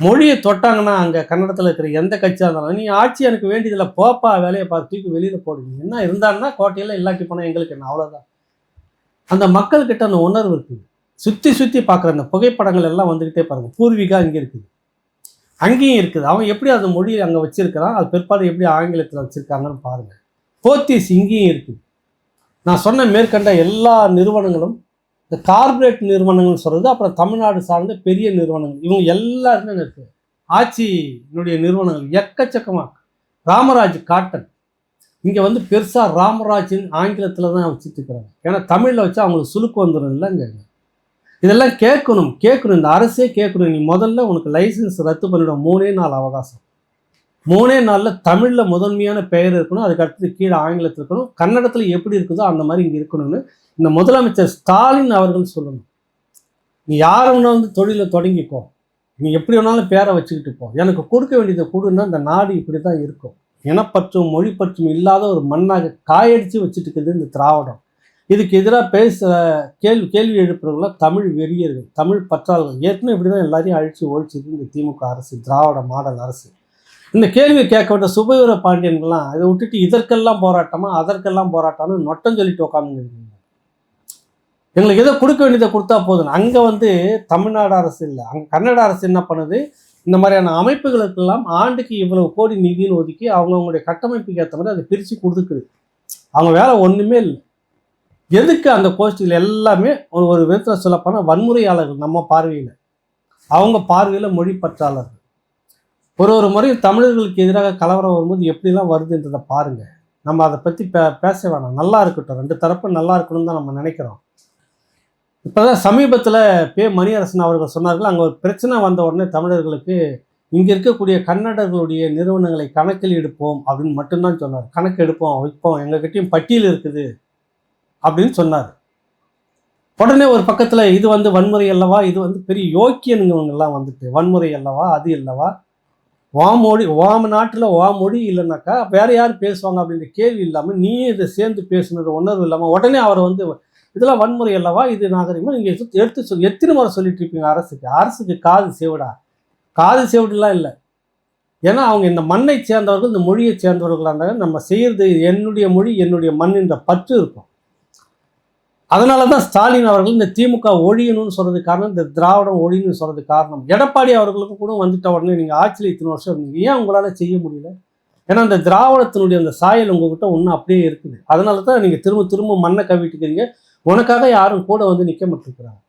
மொழியை தொட்டாங்கன்னா அங்கே கன்னடத்தில் இருக்கிற எந்த கட்சியாக இருந்தாலும் நீ ஆட்சி எனக்கு வேண்டியதில் போப்பா வேலையை பார்த்து தூக்கி வெளியில் போடுவீங்க என்ன இருந்தான்னா கோட்டையில் இல்லாட்டி போனால் எங்களுக்கு என்ன? அவ்வளோதான் அந்த மக்கள்கிட்ட அந்த உணர்வு இருக்குது. சுற்றி சுற்றி பார்க்குற அந்த புகைப்படங்கள் எல்லாம் வந்துக்கிட்டே பாருங்கள் பூர்வீகா இங்கே இருக்குது. அங்கேயும் இருக்குது. அவன் எப்படி அந்த மொழியை அங்கே வச்சிருக்கிறான்? அது பிற்பாடு எப்படி ஆங்கிலத்தில் வச்சுருக்காங்கன்னு பாருங்கள் போத்தீஸ் இங்கேயும் இருக்குது. நான் சொன்ன மேற்கண்ட எல்லா நிறுவனங்களும் இந்த கார்ப்பரேட் நிறுவனங்கள் சொல்கிறது அப்புறம் தமிழ்நாடு சார்ந்த பெரிய நிறுவனங்கள். இவங்க எல்லாருமே இருக்குது ஆட்சியினுடைய நிறுவனங்கள். எக்கச்சக்கமாக ராமராஜ் காட்டன். இங்கே வந்து பெருசாக ராமராஜின் ஆங்கிலத்தில் தான் வச்சுட்டு இருக்கிறாங்க. ஏன்னா தமிழில் வச்சு அவங்களுக்கு சுலுக்கு வந்துடும் இல்லைங்க. இதெல்லாம் கேட்கணும். கேட்கணும். இந்த அரசே கேட்கணும். நீ முதல்ல உனக்கு லைசன்ஸ் ரத்து பண்ணிவிடும் மூணே நாள் அவகாசம். மூணே நாளில் தமிழில் முதன்மையான பெயர் இருக்கணும் அதுக்கு அடுத்து கீழே ஆங்கிலத்தில் இருக்கணும். கன்னடத்தில் எப்படி இருக்குதோ அந்த மாதிரி இங்கே இருக்கணும்னு இந்த முதலமைச்சர் ஸ்டாலின் அவர்கள் சொல்லணும். நீ யார் வேணா வந்து தொழிலை தொடங்கிக்கோ. நீ எப்படி வேணாலும் பேரை வச்சுக்கிட்டு போ. எனக்கு கொடுக்க வேண்டியதை கொடுன்னா இந்த நாடு இப்படி தான் இருக்கும். இனப்பற்றும் மொழிப்பற்றும் இல்லாத ஒரு மண்ணாக காயடிச்சு வச்சுட்டு இருக்குது இந்த திராவிடம். இதுக்கு எதிராக பேச கேள்வி கேள்வி எழுப்புறவங்களாம் தமிழ் வெறியர்கள் தமிழ் பற்றாளர்கள் ஏற்கனவே இப்படி தான் எல்லாரையும் அழிச்சு ஒழிச்சது இந்த திமுக அரசு திராவிட மாடல் அரசு. இந்த கேள்வி கேட்கப்பட்ட சுபவீர பாண்டியன்கள்லாம் இதை விட்டுட்டு இதற்கெல்லாம் போராட்டமா அதற்கெல்லாம் போராட்டம்னு நொட்டம் சொல்லிட்டு உட்காந்துருக்கீங்க எங்களுக்கு எதோ கொடுக்க வேண்டியதை கொடுத்தா போதும். அங்கே வந்து தமிழ்நாடு அரசு இல்லை. அங்கே கன்னட அரசு என்ன பண்ணுது? இந்த மாதிரியான அமைப்புகளுக்கெல்லாம் ஆண்டுக்கு இவ்வளவு கோடி நிதின்னு ஒதுக்கி அவங்கவுங்களுடைய கட்டமைப்புக்கு ஏற்ற மாதிரி அதை பிரித்து கொடுத்துக்குது அவங்க வேலை ஒன்றுமே இல்லை. எதுக்கு அந்த கோஷ்டிகள் எல்லாமே ஒரு ஒரு விதத்தில் சொல்லப்போனால் வன்முறையாளர்கள் நம்ம பார்வையில். அவங்க பார்வையில் மொழி பற்றாளர்கள். ஒரு ஒரு முறையும் தமிழர்களுக்கு எதிராக கலவரம் வரும்போது எப்படிலாம் வருதுன்றதை பாருங்கள் நம்ம அதை பற்றி பே பேச வேணாம். நல்லா இருக்கட்டும். ரெண்டு தரப்பு நல்லா இருக்கணும்னு தான் நம்ம நினைக்கிறோம். இப்போ தான் சமீபத்தில் பே. மணியரசன் அவர்கள் சொன்னார்கள் அங்கே ஒரு பிரச்சனை வந்த உடனே தமிழர்களுக்கு இங்கே இருக்கக்கூடிய கன்னடர்களுடைய நிறுவனங்களை கணக்கில் எடுப்போம் அப்படின்னு மட்டும்தான் சொன்னார். கணக்கு எடுப்போம் வைப்போம் எங்ககிட்டயும் பட்டியல் இருக்குது அப்படின்னு சொன்னார். உடனே ஒரு பக்கத்தில் இது வந்து வன்முறை அல்லவா? இது வந்து பெரிய யோக்கியனுங்கவங்கெல்லாம் வந்துட்டு வன்முறை அல்லவா? அது அல்லவா? வா மொழி வாம நாட்டில் வா மொழி இல்லைனாக்கா வேறு யார் பேசுவாங்க அப்படின்ற கேள்வி இல்லாமல் நீயே இதை சேர்ந்து பேசுனது உணர்வு இல்லாமல் உடனே அவரை வந்து இதெல்லாம் வன்முறை அல்லவா? இது நாகரிகமாக நீங்கள் எடுத்து சொல் எத்தனை முறை சொல்லிட்டு இருப்பீங்க அரசுக்கு? அரசுக்கு காது சேவடா. காது சேவடுலாம் இல்லை. ஏன்னா அவங்க இந்த மண்ணை சேர்ந்தவர்கள் இந்த மொழியை சேர்ந்தவர்களாக இருந்தாங்க நம்ம செய்கிறது என்னுடைய மொழி என்னுடைய மண் இந்த பற்று இருக்கும். அதனால தான் ஸ்டாலின் அவர்கள் இந்த திமுக ஒழியணும்னு சொல்றது காரணம் இந்த திராவிடம் ஒழியணும்னு சொல்றது காரணம். எடப்பாடி அவர்களுக்கு கூட வந்துட்ட உடனே நீங்கள் ஆட்சியில் இத்தனை வருஷம் இருந்தீங்க. ஏன் உங்களால் செய்ய முடியல? ஏன்னா இந்த திராவிடத்தினுடைய அந்த சாயல் உங்ககிட்ட ஒன்றும் அப்படியே இருக்குது. அதனால தான் நீங்கள் திரும்ப திரும்ப மண்ணை கவிட்டுக்கிறீங்க. உனக்காக யாரும் கூட வந்து நிற்க மாட்டிருக்கிறாங்க.